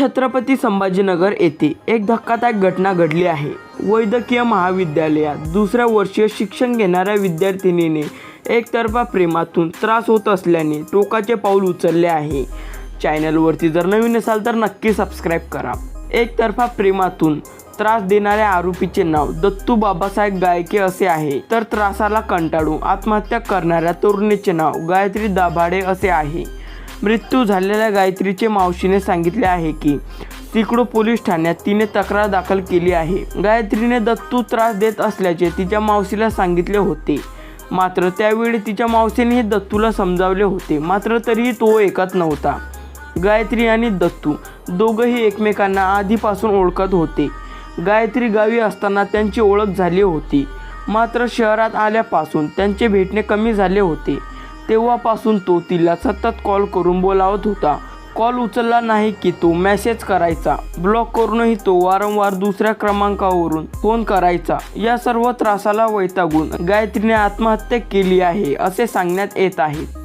छत्रपती संभाजीनगर येथे एक धक्कादायक घटना घडली आहे. वैद्यकीय महाविद्यालयात दुसऱ्या वर्षीय शिक्षण घेणाऱ्या विद्यार्थिनीने एकतर्फा प्रेमातून त्रास होत असल्याने टोकाचे पाऊल उचलले आहे. चॅनलवरती जर नवीन असाल तर नक्की सबस्क्राईब करा. एकतर्फा प्रेमातून त्रास देणाऱ्या आरोपीचे नाव दत्तू बाबासाहेब गायके असे आहे. तर त्रासाला कंटाळून आत्महत्या करणाऱ्या तरुणीचे नाव गायत्री दाभाडे असे आहे. मृत्यू झालेल्या गायत्रीचे मावशीने सांगितले आहे की तिकडो पोलीस ठाण्यात तिने तक्रार दाखल केली आहे. गायत्रीने दत्तू त्रास देत असल्याचे तिच्या मावशीला सांगितले होते. मात्र त्यावेळी तिच्या मावशीने दत्तूला समजावले होते. मात्र तरीही तो ऐकत नव्हता. गायत्री आणि दत्तू दोघंही एकमेकांना आधीपासून ओळखत होते. गायत्री गावी असताना त्यांची ओळख झाली होती. मात्र शहरात आल्यापासून त्यांचे भेटणे कमी झाले होते. तेव्हापासून तो तिला सतत कॉल करून बोलावत होता. कॉल उचलला नाही की तो मेसेज करायचा. ब्लॉक करूनही तो वारंवार दुसऱ्या क्रमांकावरून फोन करायचा. या सर्व त्रासाला वैतागून गायत्रीने आत्महत्या केली आहे असे सांगण्यात येत आहे.